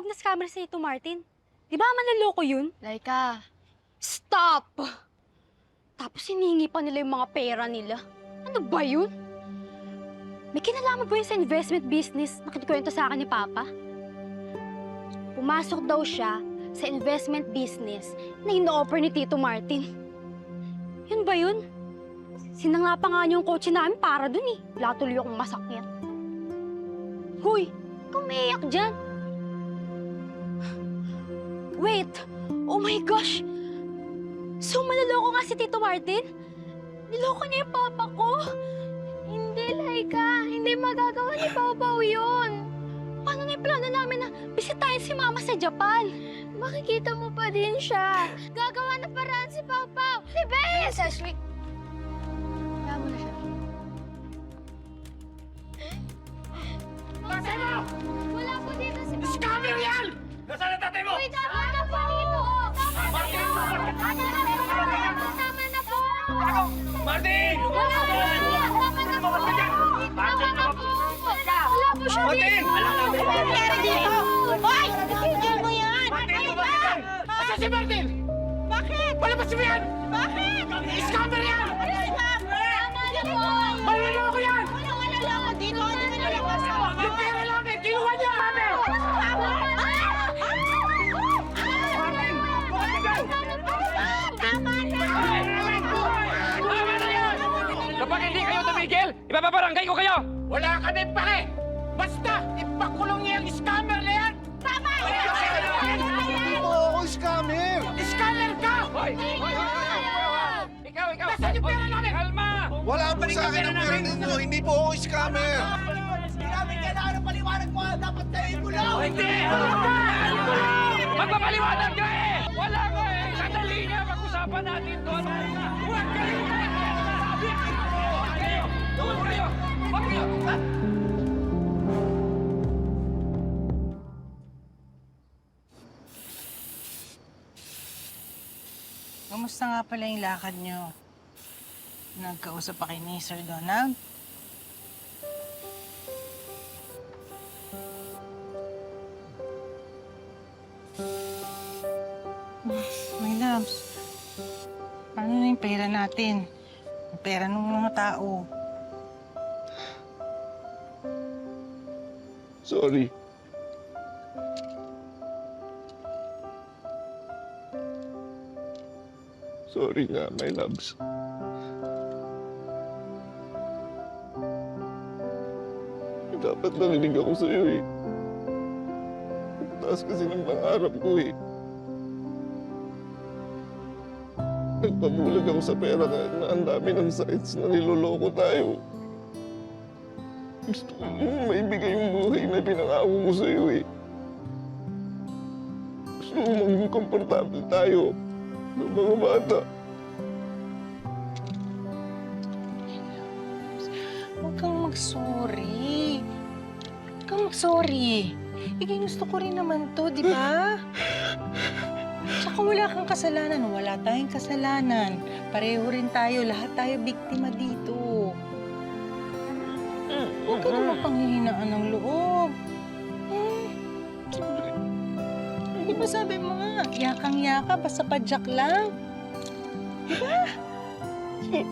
tinatawag na scammer si Tito Martin. Di ba manloloko yun? Laika, Stop! Tapos hiningi pa nila yung mga pera nila. Ano ba yun? May kinalaman ba yun sa investment business na kinikwento sa akin ni Papa? Pumasok daw siya sa investment business na ino-offer ni Tito Martin. Yun ba yun? Sinanga pa nga niyo yung kotse namin para dun eh. Wala tuloy akong masakyan. Huy! Kumiyak dyan! Wait! Oh my gosh! So, manloloko nga si Tito Martin? Niloko niya yung papa ko? hindi, Laika. Hindi magagawa ni Pau yun. Paano na yung plano namin na bisitahin si Mama sa Japan? Makikita mo pa din siya. Gagawa ng paraan si Pau. Si Bes! Yes, Ashley. Kaya mo na siya. Tatay mo! Wala po dito si Pau Scammer yan! Nasaan ang tatay mo? Uy, tama Martin! Ano dito? Hoy! Tigil mo yan! Martin! Asan si Martin? Bakit? Wala ba si Mian? Bakit? Scammer yan! Tama na po! Ipapabarangay ko kayo! Wala kami pake! Basta, ipakulong niya ang scammer na yan! Tama! Hindi po ako scammer! Scammer ka! Hoy! Hoy! Hoy! Hoy! Ikaw, ikaw! Nasaan yung pera namin? Kalma! Wala po sa akin pera ang pera ninyo. Hindi po ako scammer! Hindi namin kailangan ng paliwanag mo. Dapat tayo lang. Hindi! Magpapaliwanag ka eh! Wala ko eh! Sandali nga pag-usapan natin doon! Huwag kayo! Huwag kayo! Kamusta nga pala yung lakad nyo? Nagkausap pa kay ni Sir Donald? My loves, paano na yung pera natin? Yung pera ng mga tao. Sorry. Sorry nga, my loves. Dapat narinig ako sa'yo eh. Taas kasi ng pangarap ko eh. Nagpabulag ako sa pera kahit na ang dami ng sites na niloloko tayo. Gusto ko yung buhay na pinangako ko sa'yo eh. Gusto ko maging komportable tayo ng mga bata. Huwag kang mag-sorry. Huwag kang mag-sorry. Eh, gusto ko rin naman to, di ba? Tsaka wala kang kasalanan. Wala tayong kasalanan. Pareho rin tayo. Lahat tayo biktima dito. Huwag ka naman panghihinaan ng loob. Hmm? Di ba sabi mo nga, yakang-yaka, basta padyak lang. Sorry.